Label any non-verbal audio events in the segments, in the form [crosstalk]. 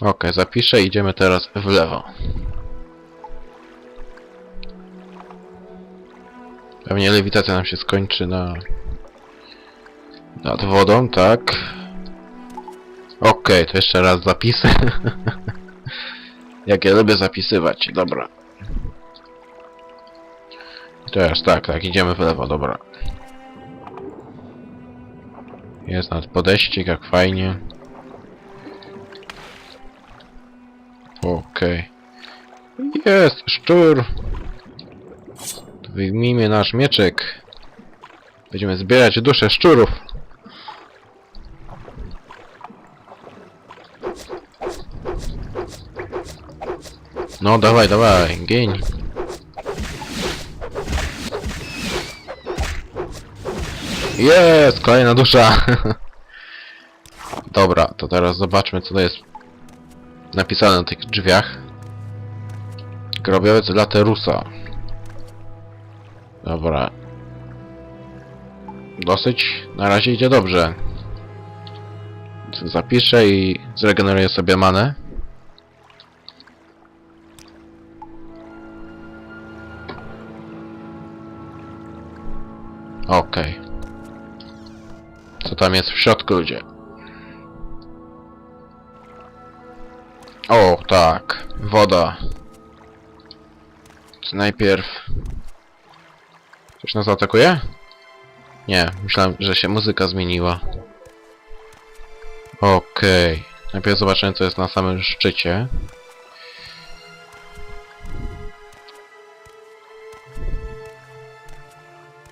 Okej, zapiszę idziemy teraz w lewo. Pewnie lewitacja nam się skończy na... Nad wodą, tak. Okej, to jeszcze raz zapisy. [laughs] Jak ja lubię zapisywać, dobra. Teraz tak, tak, idziemy w lewo, dobra. Jest nad podejścig, jak fajnie. Okej. Jest, szczur. Wyjmijmy nasz mieczek. Będziemy zbierać dusze szczurów. No dawaj, dawaj, gień. Jest, kolejna dusza. [laughs] Dobra, to teraz zobaczmy co to jest napisane na tych drzwiach. Grobiowiec Laterusa. Dobra. Dosyć, na razie idzie dobrze. Zapiszę i zregeneruję sobie manę. Okej. Co tam jest w środku, ludzie? O, tak. Woda. Najpierw... Coś nas atakuje? Nie, myślałem, że się muzyka zmieniła. Okej. Najpierw zobaczymy, co jest na samym szczycie.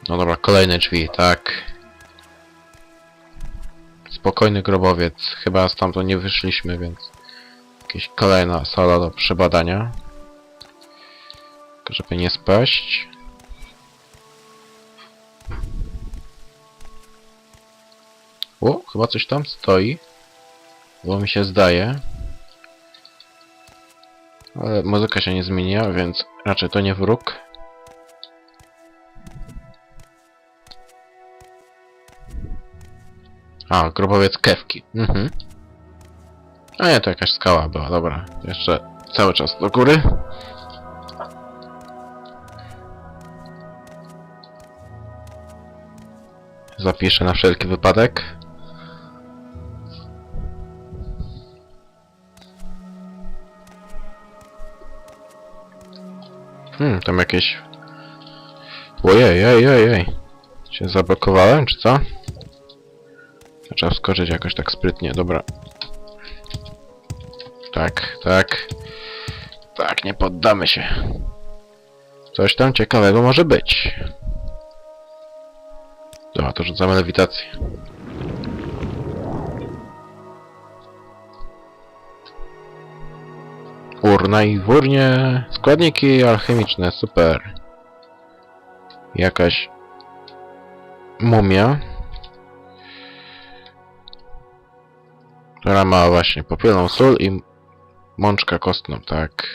No dobra, kolejne drzwi, tak. Spokojny grobowiec. Chyba stamtąd nie wyszliśmy, więc... Jakaś kolejna sala do przebadania. Żeby nie spaść. O, chyba coś tam stoi. Bo mi się zdaje. Ale muzyka się nie zmieniła, więc raczej to nie wróg. A, grobowiec kewki. Mhm. A nie, to jakaś skała była, dobra. Jeszcze cały czas do góry. Zapiszę na wszelki wypadek. Hmm, tam jakieś... Ojej, ojej, ojej. Się zablokowałem, czy co? Trzeba wskoczyć jakoś tak sprytnie, dobra. Tak, tak. Tak, nie poddamy się. Coś tam ciekawego może być. Dobra, to rzucamy lewitację. Urna i w urnie składniki alchemiczne, super. Jakaś mumia. Która ma właśnie popiołną sól i mączkę kostną, tak.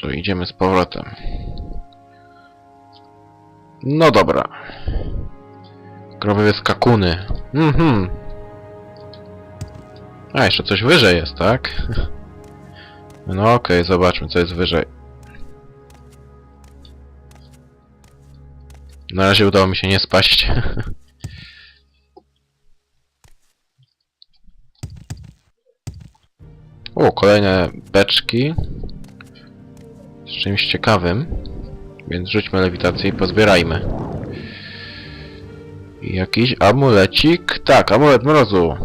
Tu idziemy z powrotem. No dobra. Grobowiec kakuny. Mhm. A, jeszcze coś wyżej jest, tak? No okej, zobaczmy co jest wyżej. Na razie udało mi się nie spaść. [laughs] O, kolejne beczki. Z czymś ciekawym. Więc rzućmy lewitację i pozbierajmy. Jakiś amulecik. Tak, amulet mrozu.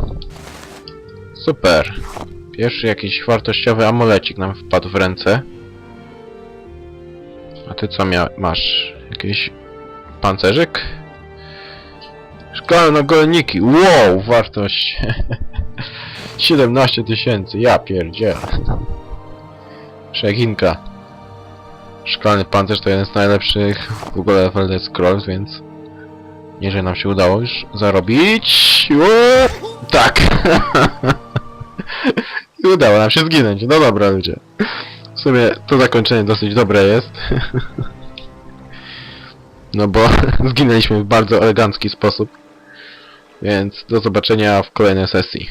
Super. Pierwszy jakiś wartościowy amulecik nam wpadł w ręce. A ty co masz? Jakiś pancerzyk? Szklane golniki. Wow, wartość [laughs] 17 tysięcy. Ja pierdzielę. Przeginka. Szklany pancerz to jeden z najlepszych w ogóle w Elder Scrolls, więc jeżeli nam się udało już zarobić... O! Tak! [laughs] I udało nam się zginąć. No dobra ludzie. W sumie to zakończenie dosyć dobre jest. [laughs] No bo [laughs] zginęliśmy w bardzo elegancki sposób. Więc do zobaczenia w kolejnej sesji.